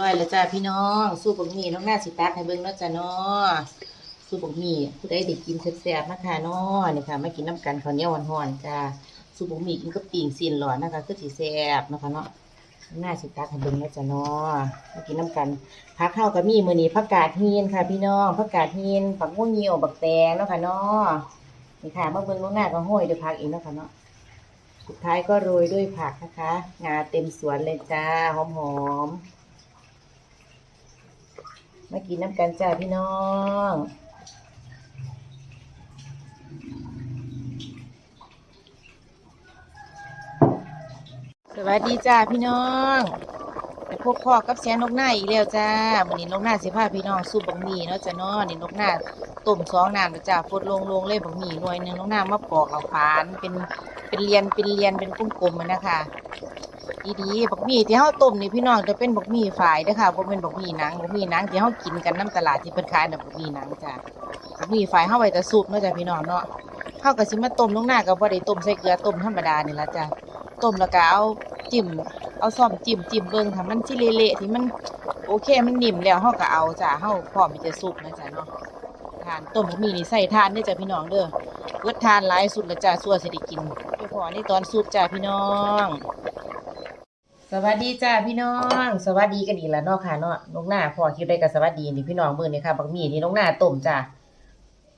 ร้อยแล้วจ้าพี่น้อง สู้บะหมี่น้องหน้าสิตักให้เบิ่งเนาะจ้าเนาะสู้บะหมี่ผู้ใดได้กินแซ่บๆนะคะเนาะนี่ค่ะมากินน้ำกันข้าวเหนียวหอนๆจ้าสู้บะหมี่กินกับปิ่งซีนหลอนนะคะคือสิแซ่บนะคะเนาะหน้าสิตักให้เบิ่งเนาะจ้าเนาะมากินน้ำกันผักข้าวกับมี่มือนี้ผักกาดฮีนค่ะ พี่น้องผักกาดฮีนผักงูเหี่ยวบักแตงเนาะค่ะเนาะนี่ค่ะมาเบิ่งน้องหน้าก็ห้อยด้วยผักอีกเนาะค่ะเนาะสุดท้ายก็โรยด้วยผักนะคะ งาเต็มสวนเลยจ้าหอมๆ มากินน้ำกันจ้าพี่น้องสวัสดีจ้าพี่น้องไปพบพ่อกับแสนนกหน้าอีกแล้วจ้าวันนี้นกหน้าสิพาพี่น้องสู้บังหมี่เนาะจ้าเนาะนี่นกหน้าต้มสองน้ำแล้วจ้าฟดลงลงเลยบังหมี่หน่วยหนึงนกหน้ามาปอกเอาฝานเป็นเป็นเรียนเป็นเรียนเป็นกลมๆมันนะคะ ดีๆบักหมี่ที่เฮาต้มนี่พี่น้องจะเป็นบักหมี่ฝายเด้อค่ะบ่เป็นบักหมี่หนังบักหมี่หนังที่เฮากินกันน้ำตลาดที่เพิ่นขายน่ะบักหมี่หนังจ้าบักหมี่ฝายเฮาไว้แต่ซุปเนาะจ้าพี่น้องเนาะเฮาก็สิมาต้มลงหน้าก็บ่ได้ต้มใส่เกลือต้มธรรมดานี่ล่ะจ้าต้มแล้วก็เอาจิ้มเอาซ่อมจิ้มจิ้มเบิ่งถ้ามันสิเละๆที่มันโอเคมันนิ่มแล้วเฮาก็เอาจ้ะเฮาพร้อมที่จะสุกนะจ๊ะเนาะทานต้มบะหมี่นี่ใส่ทานเด้อจ้ะพี่น้องเด้อเบิดทานหลายสุดแล้วจ้ะสั่วสิได้กินไปพอนี่ตอนสุกจ้ะพี่น้อง สวัสดีจ้าพี่น้อง สวัสดีกันอีกแล้วเนาะค่ะเนาะนกหน้าพอคิดได้ก็สวัสดีนี่พี่น้องมือนี้ค่ะบักหมี่ที่นกหน้าต้มจ้ะ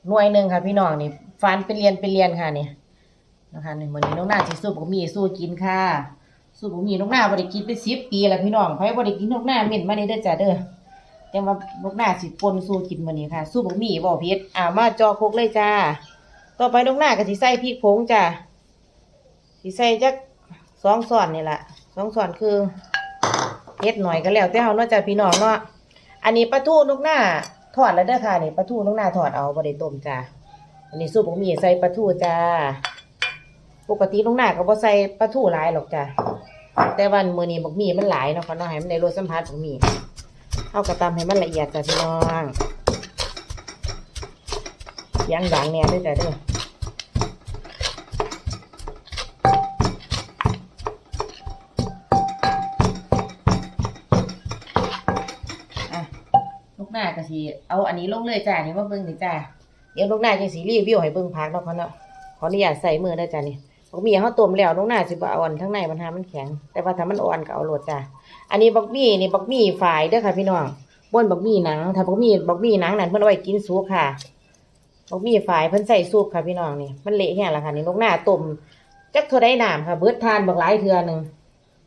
หน่วยหนึงค่ะ พี่น้องนี่ฟันเป็นเรียนเป็นเรียนค่ะเนี่ยนะคะนี่มื้อนี้นกหน้าสิสู้บักหมี่สู้กินค่ะสูตรบะหมี่นกหน้าบริกินเป็นสิบปีแล้วพี่น้องไผบริกินนกหน้าเหม็นมานี่เด้อจ้าเด้อแต่ว่านกหน้าสิปนสู้กินมื้อนี้ค่ะ สู้บะหมี่บ่เผ็ดอ่ามาจอคกเลยจ้าต่อไปนกหน้าก็สิใส่พริกผงจ้าสิใส่จักสองช้อนนี่ล่ะ สองช้อนคือเผ็ดหน่อยก็แล้วแต่เฮาเนาะจ้าพี่น้องเนาะอันนี้ปลาทูนกหน้าทอดแล้วเด้อค่ะนี่ปลาทูนกหน้าทอดเอาบ่ได้ต้มจ้าอันนี้สูตรบหมี่ใส่ปลาทูจ้าปกตินกหน้าก็บ่ใส่ปลาทูหลายหรอกจ้าแต่วันมื้อนี้บักมี่มันหลายเนาะค่ะเนาะให้มันได้รสสัมผัสบักมี่เอากระตำให้มันละเอียดจ้ะพี่น้องยังดังแน่ด้วยจ้ะเด้อ น้าก็สิเอาอันนี้ลงเลยจ้ะนี่มาเบิ่งนี่จ้ะเดี๋ยวลูกหน้าจังสิรีวิวให้เบิ่งพักเนาะค่ะเนาะขออนุญาตใส่มือได้จ้ะนี่บักหมี่เขาต้มแล้วน้องหน้าสิบ่อ่อนทั้งในมันหามันแข็ง แต่ว่าถ้ามันอ่อนก็เอาโหลดจ้ะอันนี้บักหมี่นี่บักหมี่ฝายเด้อค่ะพี่น้องบนบักหมี่หนัง ถ้าบักหมี่บักหมี่หนังนั่นเพิ่นเอาไว้กินซุปค่ะบักหมี่ฝายเพิ่นใส่ซุปค่ะพี่น้องนี่มันเละแห้งแล้วค่ะนี่นกหน้าต้มจักเท่าได้น้ำค่ะเบิดทานบักหลายเทื่อหนึง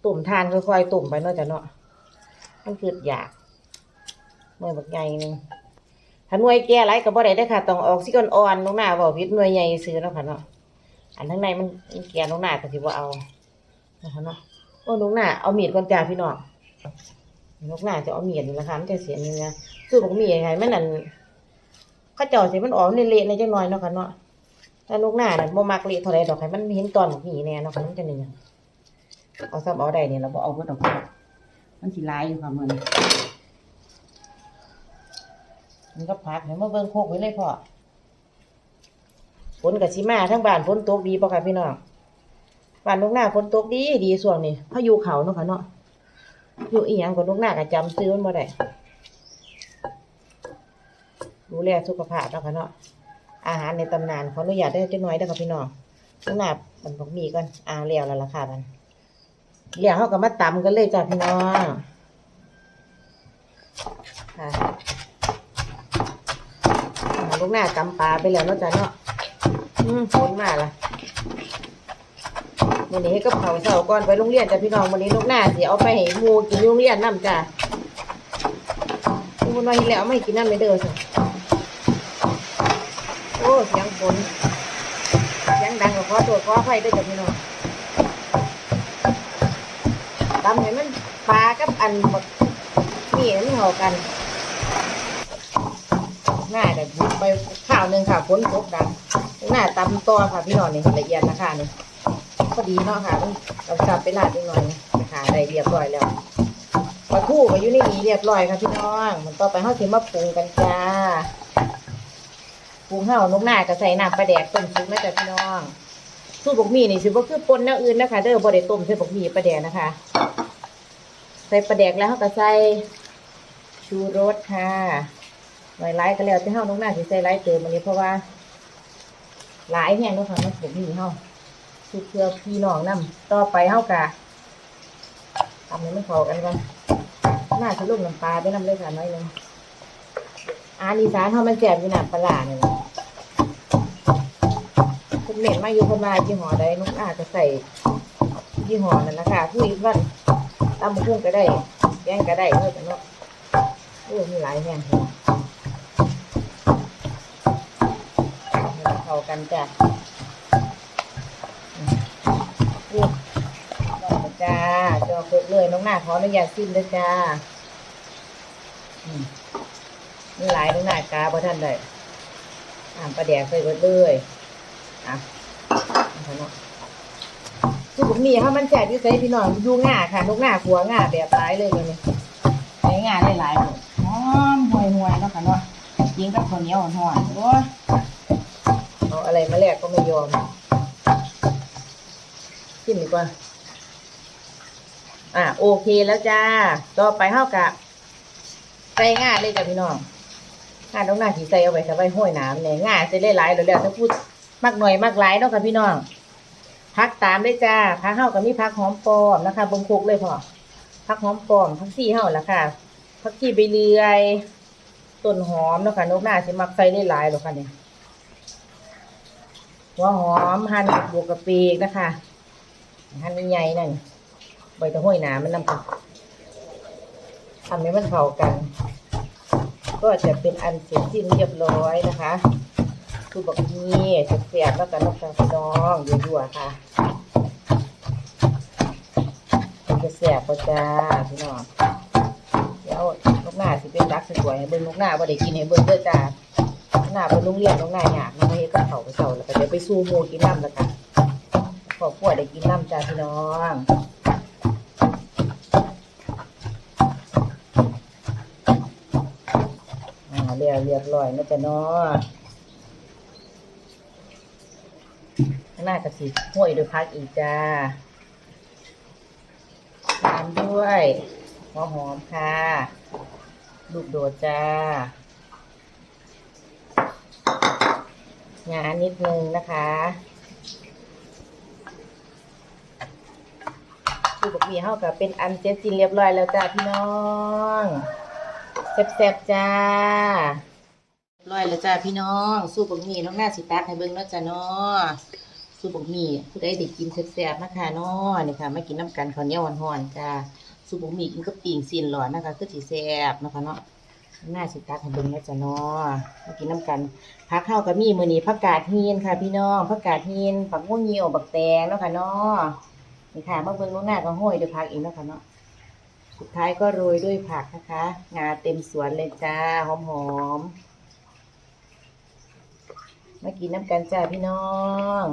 ต้มทานค่อยๆต้มไปเนาะจ้ะเนาะมันคืออยาก หน่วยบักใหญ่หนึ่งถ้าหน่วยแก่หลก็บ่ได้ด้อค่ะ ต้องออกสิก่อนอ่อนนกหน้าเว้าผิดหน่วยใหญ่ซื้อเนาะค่ะเนาะอันข้างในมันมันแกนลงหน้าก็สิว่าเอานะคะเนาะโอ้ลงหน้าเอามีดก่อนจ้าพี่น้องลงหน้าจะเอามีดนี่ละค่ะมันจะเสียเนื้อซื้อของมีดไงมันนั่นเข้าเจ้าสิมันออกในเละในจังหน่อยเนาะค่ะเนาะแต่ลูกหน้านั่นบ่มักเละเท่าไรดอกให้มันเห็นตอนของมีแน่เนาะค่ะมันจะเนื้อเอาซ้ำเอาได้เนี่ยเราบ่เอาเบิดดอกค่ะมันสิลายอยู่ค่ะมัน มันก็พักให้มาเบิ่งโคกไว้เลยพ่อฝนกับชิมาทั้งบ้านฝนตกดีป่ะค่ะพี่น้องบ้านลูกหน้าฝนตกดีดีส่วงนี้พายุเขาเนาะค่ะเนาะอยู่อีหยังกับลูกหน้าก็จำซื้อมันบ่ได้ดูแลสุขภาพเนาะค่ะเนาะอาหารในตำนานขออนุญาตได้จักน่อยเด้ค่ะพี่น้องลูกหน้ามันบอกมีก่อนอ่าเลี้ยวแล้วล่ะค่ะมันเลี้ยวเขาก็มาตำกันเลยจ้ะพี่น้องค่ะ ลูกหน้าตำปลาไปแล้วเนาะจ้ะเนาะอืมฝนมาละวันนี้ให้กับเขาเสาก่อนไปโรงเรียนจ้ะพี่น้องวันนี้ลูกหน้าสิเอาไปให้หมูกินโรงเรียนน้ำจ้ะคุณว่าเห็นแล้วไม่กินน้ำไม่เด้อสิโอ้เสียงฝนเสียงดังกับขอตัวขอไฟด้วยจ้ะพี่น้องตำให้มันปลากับอันบักนี่มันเหากัน หน้าแต่ยุบไปข้าวหนึ่งค่ะฝนตกดังหน้าตำตัวค่ะพี่น้องนี่ละเอียดนะคะนี่พอดีเนาะค่ะเราจับไปลาดนิดหน่อยค่ะได้เรียบร้อยแล้วปลาทูก็อยู่ในนี้เรียบร้อยค่ะพี่น้อง มันต่อไปเฮาสิมาปรุงกันจ้าปรุงเฮาวนกหน้าก็ใส่น้ำปลาแดกต้มซุปนะจ๊ะพี่น้องสูตรบกมี่นี่สิบ่คือปนแนวอื่นนะคะเด้อบ่ได้ต้มใส่บกมี่ปลาแดกนะคะ ใส่ปลาแดกแล้วเฮาก็ใส่ชูรสค่ะ หน่อยไลค์ก็แล้วที่เฮาน้องหน้าสิใส่ไลค์เติมอันนี้เพราะว่าหลายแห่งเนาะค่ะมันผมมีเฮาสุดเพื่อพี่น้องนำต่อไปเฮากะทำให้มันเข้ากันก่อนน่าจะลงน้ำปลาไปน้ำเลยค่ะน้อยนึงอาหารอีสานเฮามันแซ่บอยู่น้ำปลาเนี่ยคุณเม็นมาอยู่คนมายี่ห้อใดน้องอาจะใส่ยี่ห้อนั่นนะคะผู้อีกวันตำพุ่งก็ได้แกงก็ได้เนาะจ้ะเนาะโอ้มีหลายแห่งค่ะใเข้ากันจ้ะนี่ได้จ้าจอครบเลยน้องหน้าขออนุญาตซิมด้วยจ้าอืมมีหลายน้องหน้ากาเพราะท่านได้อ่านประแดกใส่รถเลยอะเอาเนาะคือผมมีถ้ามันแจกที่ใส่พี่น้องดูง่าค่ะนกหน้าขัวง่าแบบร้ายเลยเลยนี่ใช้ง่าได้หลายหมดหอมห่วยห่วยเนาะค่ะเนาะยิงกับข้าวเหนียวห่อนๆโอ้ย อะไรมาแลกก็ไม่ยอมกินดีกว่า อะโอเคแล้วจ้า ต่อไปเท่ากับใส่ง่าเลยจ้ะพี่น้องง่าต้องหน้าสีใส่เอาไว้สบายห้อยน้ำเนี่ยง่าใส่ได้หลายแล้วแล้วถ้าพูดมากหน่อยมากหลายเนาะค่ะพี่น้องพักตามได้จ้าพักเฮากับมีพักหอมปลอมนะคะบงโคกเลยพอพักหอมปลอมพักซี่เฮาละค่ะพักซี่ใบเลื่อยต้นหอมเนาะค่ะนกหน้าสิมักใส่ได้หลายหรอกค่ะเนี่ย หัวหอมหั่นบวกกะปินะคะหั่นใหญ่นั่นใบตะห้อยหนามันนำกันทำให้มันเข้ากัน ก็จะเป็นอันเสร็จสิ้นเรียบร้อยนะคะคือบอกนี่เสียบแล้วกันนกกระพี่น้องดูดูๆค่ะมันจะแสบปะจ้าพี่น้องเดี๋ยวนกหน้าสิเป็นรักสวยให้เบิ่งนกหน้าบ่ได้กินให้เบิ่งเด้อจ้า หน้าไปโรงเรียนนกหน้าอยากนกหน้าเฮ็ดกับเขาไปเจ้าแล้วก็เดี๋ยวไปสู้หมูกินน้ำแล้วกันครอบครัวได้กินน้ำจ้าพี่น้องอ่าเรียบเรียบร้อยนะจ๊ะเนาะข้างหน้ากระสีห้วยด้วยพักอีกจ้าตามด้วยหัวหอมค่ะ ลูกโดดจ้า งานนิดนึงนะคะคือบกมีเฮากับเป็นอันเสร็จสิ้นเรียบร้อยแล้วจ้าพี่น้องแซ่บๆจ้าเรียบร้อยแล้วจ้าพี่น้องสู้บกหมี่น้องหน้าสิตักให้เบิ่งเนาะจ้าเนาะสู้บกหมี่ผู้ใดได้กินแซ่บๆนะคะเนาะนี่ค่ะมากินน้ำกันข้าวเหนียวหอนๆจ้าสู้บกหมี่กินกับปิ่งซีนหลอนนะคะคือสิแซ่บนะคะเนาะ หน้าสิตักให้เบิ่งนะจ้าเนาะมากินน้ำกันผักข้าวกับมีมือนี้ผักกาดฮีนค่ะ พี่น้องผักกาดฮีนผักม่วงเหี่ยวบักแตงเนาะค่ะเนาะนี่ค่ะมาเบิ่งลงหน้าก็ห้อยด้วยผักอีกแล้วค่ะเนาะสุดท้ายก็โรยด้วยผักนะคะ งาเต็มสวนเลยจ้าหอมหอมๆมากินน้ำกันจ้าพี่น้อง